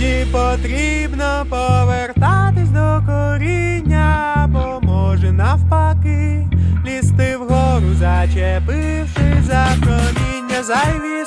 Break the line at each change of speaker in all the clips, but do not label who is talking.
Іноді потрібно повертатись до коріння, бо може навпаки лізти вгору, зачепивши за проміння, зайві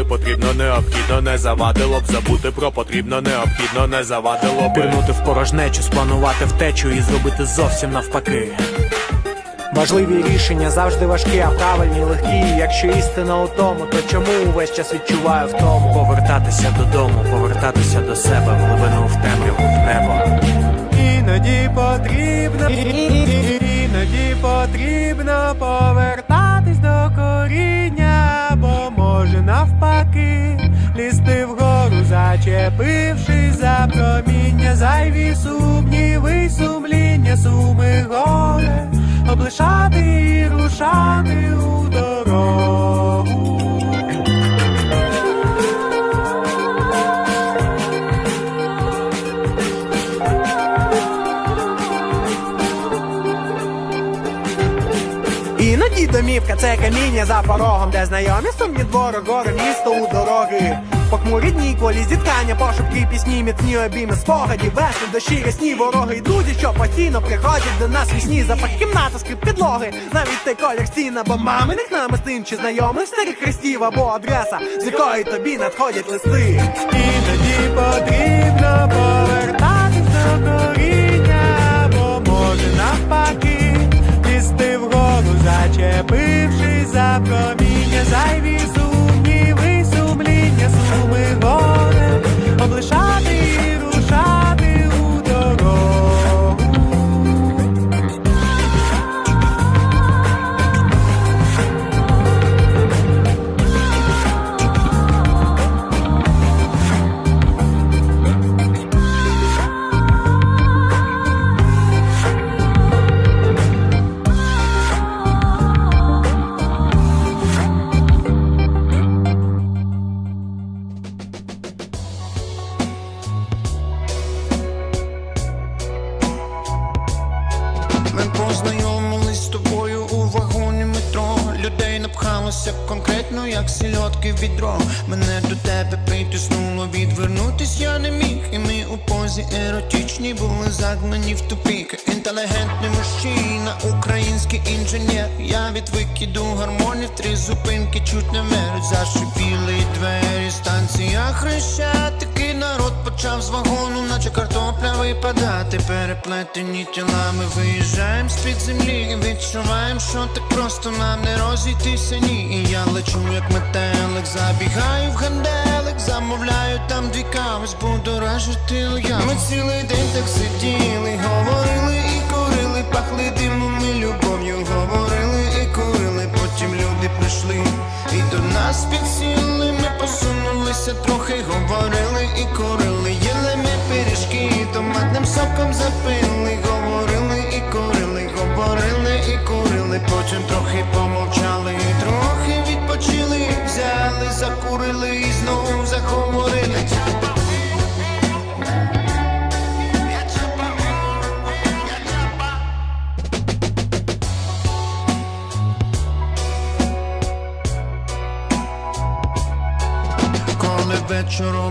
Інколи потрібно необхідно, не завадило б забути про потрібно, необхідно, не завадило б
Пірнути в порожнечу, спланувати втечу і зробити зовсім навпаки. Важливі рішення завжди важкі, а правильні легкі. Якщо істина у тому, то чому увесь час відчуваю втому? Повертатися додому, повертатися до себе, в глибину в темряву, в небо.
Іноді потрібно, іноді потрібно повертатись до коріння, може навпаки лізти вгору, зачепившись за проміння, зайві сумніви, сумління, суми горе, це каміння за порогом, де знайомі сумні двори, гори, місто у дороги. Похмурі дні, колі зіткання, пошепки, пісні, міцні обійми, спогадів, весни, дощі, рясні, вороги і що постійно приходять до нас вісні, запах кімнати, скрип підлоги, навіть той колір стін, або маминих намистин, чи знайомих старих хрестів, або адреса, з якої тобі надходять листи.
Чуть не меруть. Зашипіли двері, станція хрещатики. Народ почав з вагону, наче картопля випадати. Переплетені тілами виїжджаємо з-під землі відчуваємо, що так просто нам не розійтися ні. І я лечу, як метелик, забігаю в ганделик, замовляю там дві кави, збудоражити уяву. Ми цілий день так сиділи, говорили і курили, пахли димом і любов'ю, прийшли. І до нас підсіли. Ми посунулися трохи, говорили і корили, їли ми пиріжки, томатним соком запили, говорили і корили, говорили і курили, потім трохи помовчали, трохи відпочили, взяли, закурили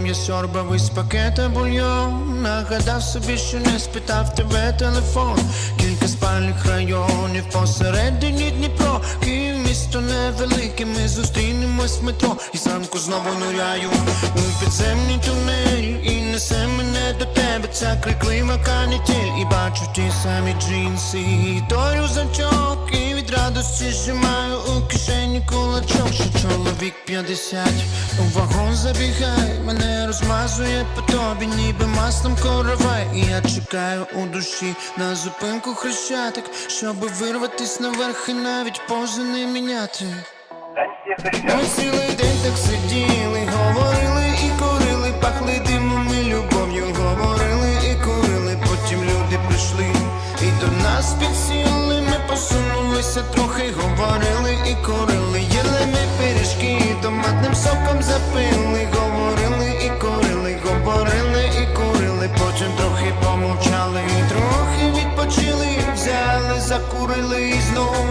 я сьорбав із пакета бульйон. Нагадав собі, що не спитав тебе телефон. Кілька спальних районів посередині Дніпро. Київ місто невелике, ми зустрінемось в метро. І зранку знову ныряю у підземні тунелі І несе мене до тебе. Ця криклива канітель. І бачу ті самі джинси, і той рюкзачок І від радості зжимаю у кишені кулачок Що чоловік 50 у вагон забігає Мене розмазує по тобі, ніби маслом коровай. І я чекаю у душі на зупинку хрещатик Щоби вирватись наверх і навіть пози не міняти. Ми цілий день так сиділи, говорили і курили, пахли димом і любов'ю, говорили і курили, потім люди прийшли і до нас підсіли, посунулися трохи, говорили і корили, їли ми пиріжки
томатним соком запили, говорили і курили, говорили і курили, потім трохи помовчали, і трохи відпочили, взяли, закурили і знов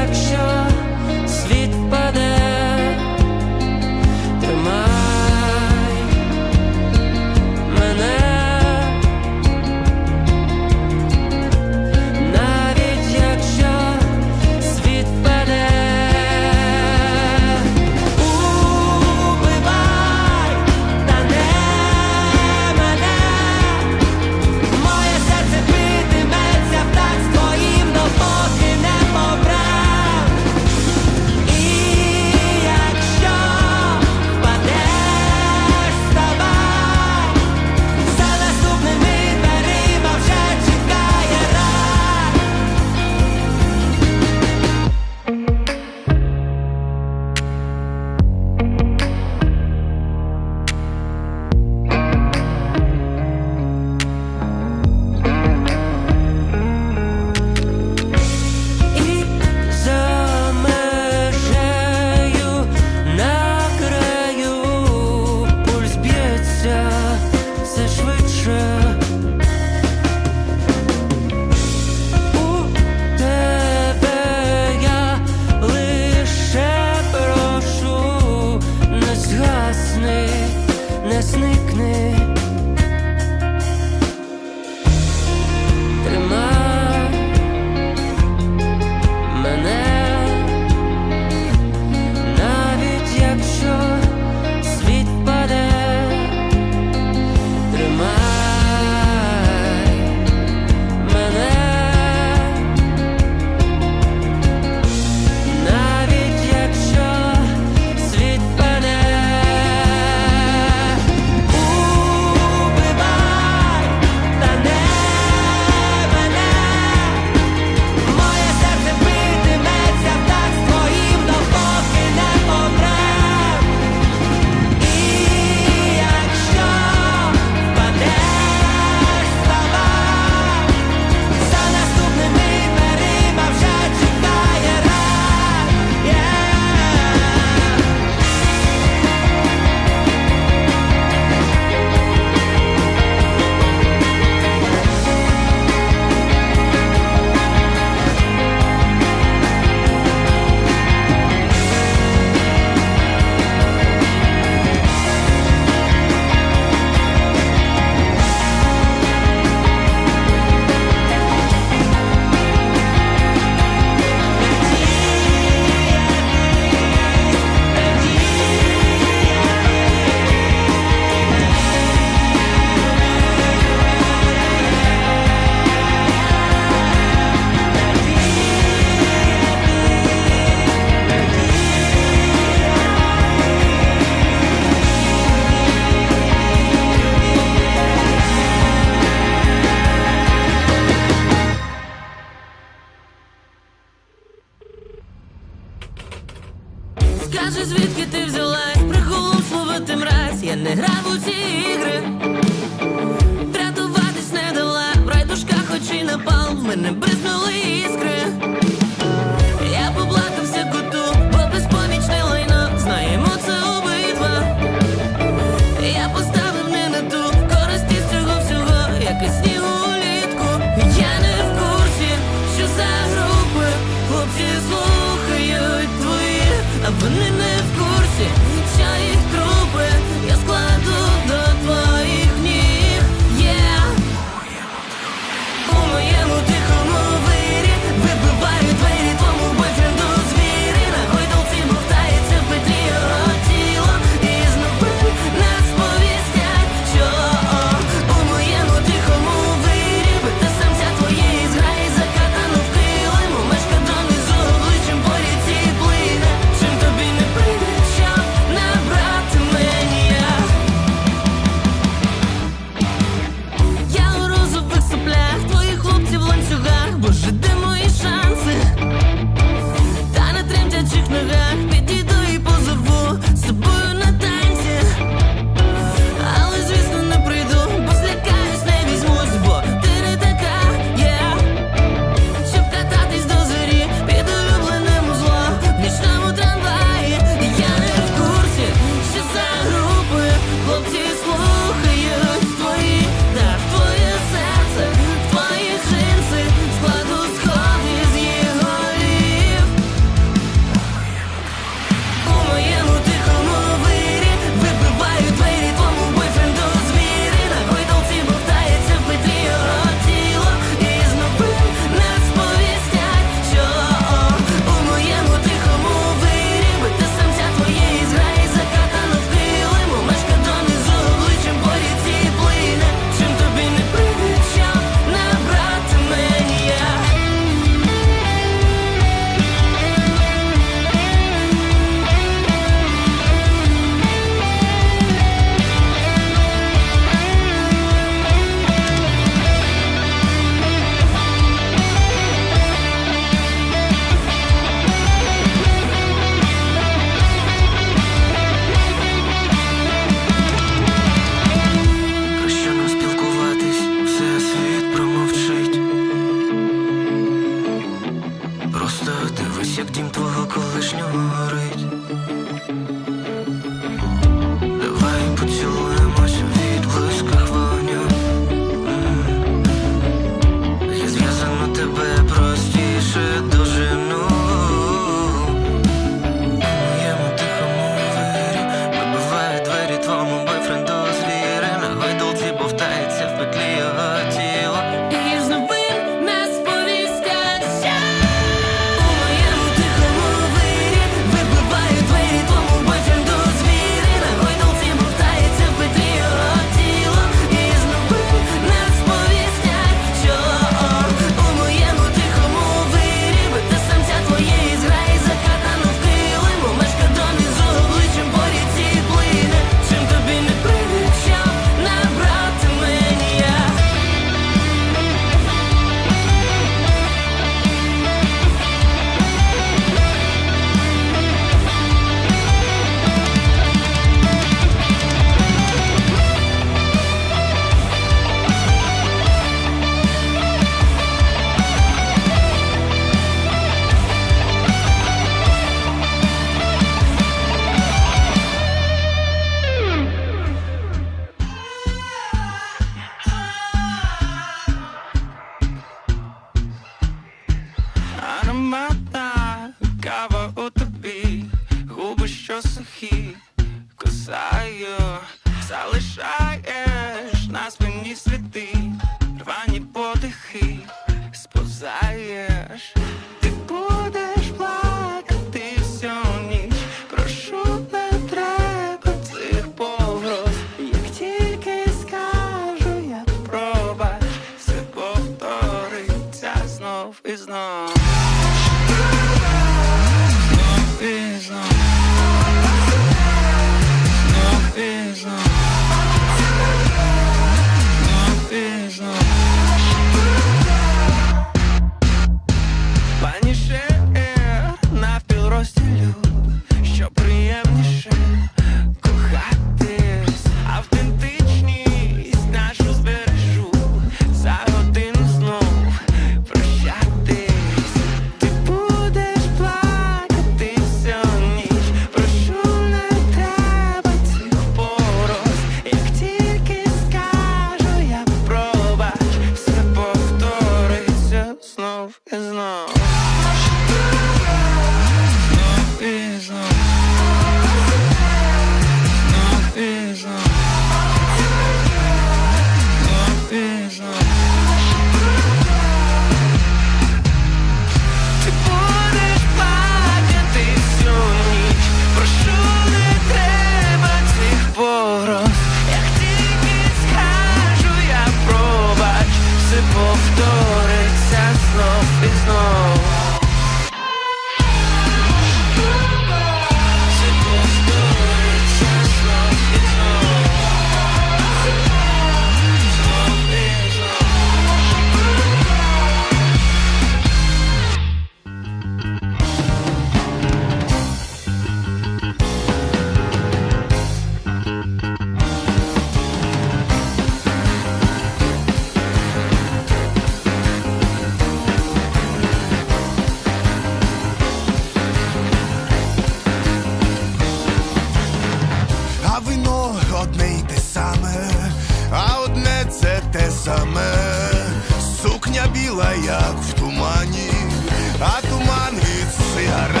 а
туман від сигарет.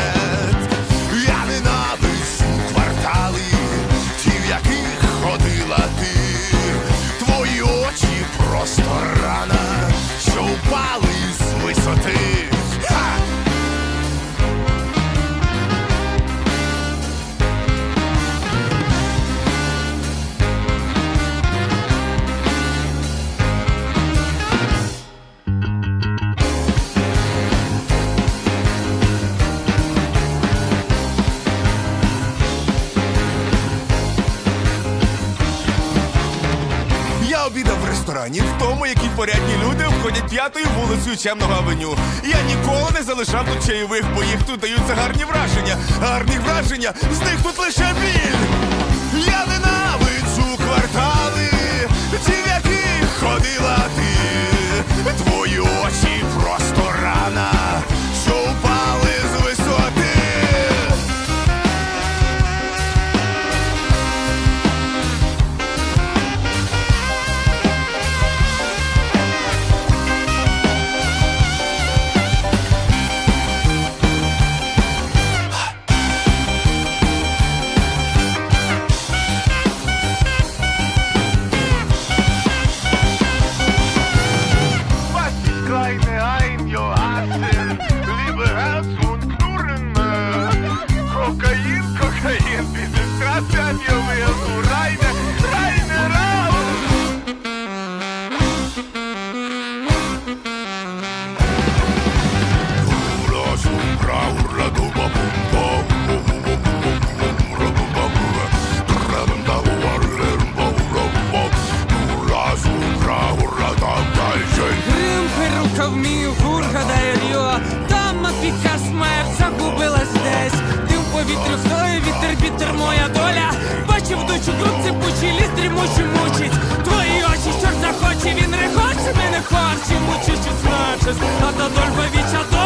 Справа ресторані, в тому, які порядні люди обходять п'ятою вулицею Чемного авеню. Я ніколи не залишав тут чайових, бо їх тут даються гарні враження. Гарні враження, з них тут лише біль. Я ненавиджу квартали, ті, в яких ходила ти. Твої очі просто
Ти в вітер, вітер, моя доля. Бачив дочу груд пучі ліс дрімучий мучить. Твої очі, чорт захоче, він рехоче, мене хоче Мучить значить, а та дольба віча доль